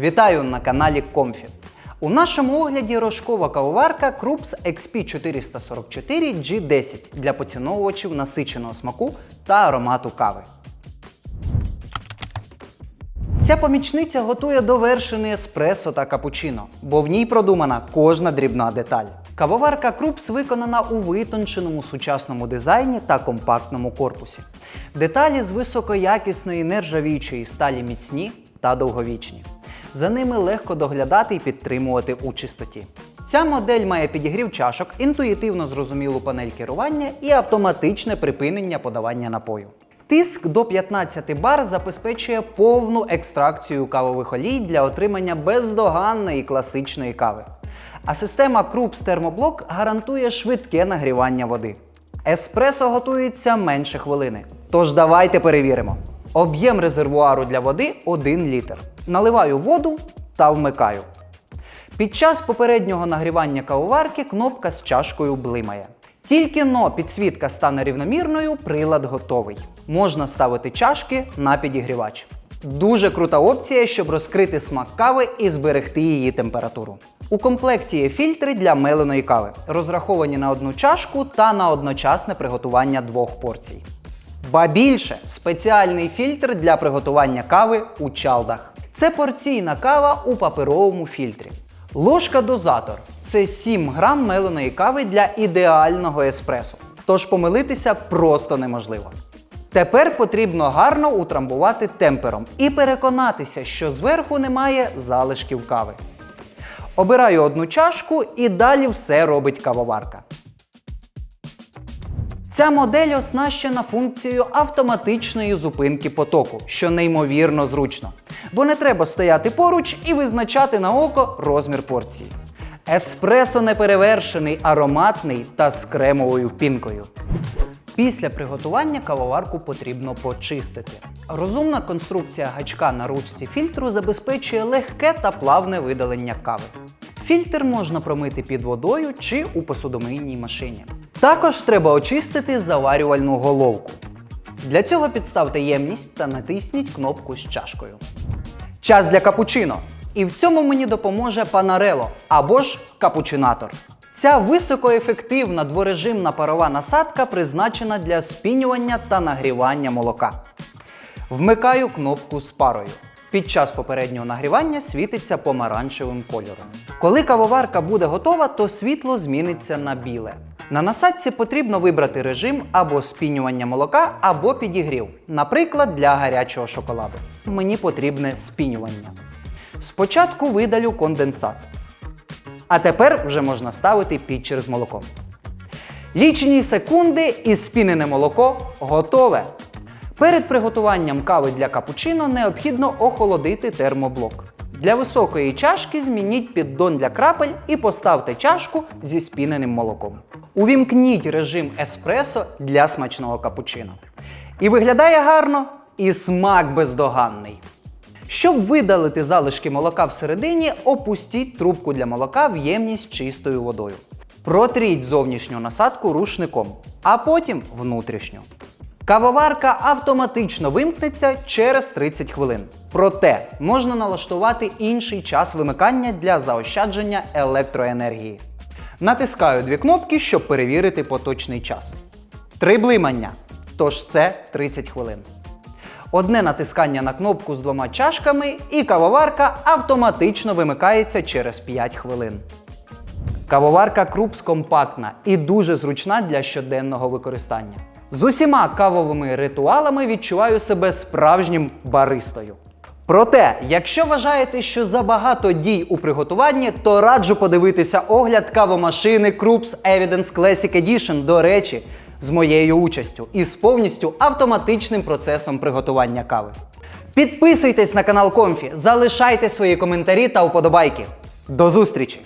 Вітаю на каналі Комфі. У нашому огляді рожкова кавоварка Krups XP444 G10 для поціновувачів насиченого смаку та аромату кави. Ця помічниця готує довершений еспресо та капучино, бо в ній продумана кожна дрібна деталь. Кавоварка Крупс виконана у витонченому сучасному дизайні та компактному корпусі. Деталі з високоякісної нержавіючої сталі міцні та довговічні. За ними легко доглядати і підтримувати у чистоті. Ця модель має підігрів чашок, інтуїтивно зрозумілу панель керування і автоматичне припинення подавання напою. Тиск до 15 бар забезпечує повну екстракцію кавових олій для отримання бездоганної класичної кави. А система Krups Thermoblock гарантує швидке нагрівання води. Еспресо готується менше хвилини. Тож давайте перевіримо. Об'єм резервуару для води 1 літр. Наливаю воду та вмикаю. Під час попереднього нагрівання кавоварки кнопка з чашкою блимає. Тільки но підсвітка стане рівномірною, прилад готовий. Можна ставити чашки на підігрівач. Дуже крута опція, щоб розкрити смак кави і зберегти її температуру. У комплекті є фільтри для меленої кави, розраховані на одну чашку та на одночасне приготування двох порцій. Ба більше спеціальний фільтр для приготування кави у чалдах. Це порційна кава у паперовому фільтрі. Ложка-дозатор це 7 грам меленої кави для ідеального еспресо. Тож помилитися просто неможливо. Тепер потрібно гарно утрамбувати темпером і переконатися, що зверху немає залишків кави. Обираю одну чашку і далі все робить кавоварка. Ця модель оснащена функцією автоматичної зупинки потоку, що неймовірно зручно. Бо не треба стояти поруч і визначати на око розмір порції. Еспресо неперевершений, ароматний та з кремовою пінкою. Після приготування кавоварку потрібно почистити. Розумна конструкція гачка на ручці фільтру забезпечує легке та плавне видалення кави. Фільтр можна промити під водою чи у посудомийній машині. Також треба очистити заварювальну головку. Для цього підставте ємність та натисніть кнопку з чашкою. Час для капучино. І в цьому мені допоможе панарело або ж капучинатор. Ця високоефективна дворежимна парова насадка призначена для спінювання та нагрівання молока. Вмикаю кнопку з парою. Під час попереднього нагрівання світиться помаранчевим кольором. Коли кавоварка буде готова, то світло зміниться на біле. На насадці потрібно вибрати режим або спінювання молока, або підігрів, наприклад, для гарячого шоколаду. Мені потрібне спінювання. Спочатку видалю конденсат. А тепер вже можна ставити пічер з молоком. Лічені секунди і спінене молоко готове. Перед приготуванням кави для капучино необхідно охолодити термоблок. Для високої чашки змініть піддон для крапель і поставте чашку зі спіненим молоком. Увімкніть режим еспресо для смачного капучино. І виглядає гарно, і смак бездоганний. Щоб видалити залишки молока всередині, опустіть трубку для молока в ємність чистою водою. Протріть зовнішню насадку рушником, а потім внутрішню. Кавоварка автоматично вимкнеться через 30 хвилин. Проте можна налаштувати інший час вимикання для заощадження електроенергії. Натискаю дві кнопки, щоб перевірити поточний час. Три блимання. Тож це 30 хвилин. Одне натискання на кнопку з двома чашками, і кавоварка автоматично вимикається через 5 хвилин. Кавоварка Крупс компактна і дуже зручна для щоденного використання. З усіма кавовими ритуалами відчуваю себе справжнім баристою. Проте, якщо вважаєте, що забагато дій у приготуванні, то раджу подивитися огляд кавомашини Krups Evidence Classic Edition, до речі, з моєю участю і з повністю автоматичним процесом приготування кави. Підписуйтесь на канал Комфі, залишайте свої коментарі та вподобайки. До зустрічі!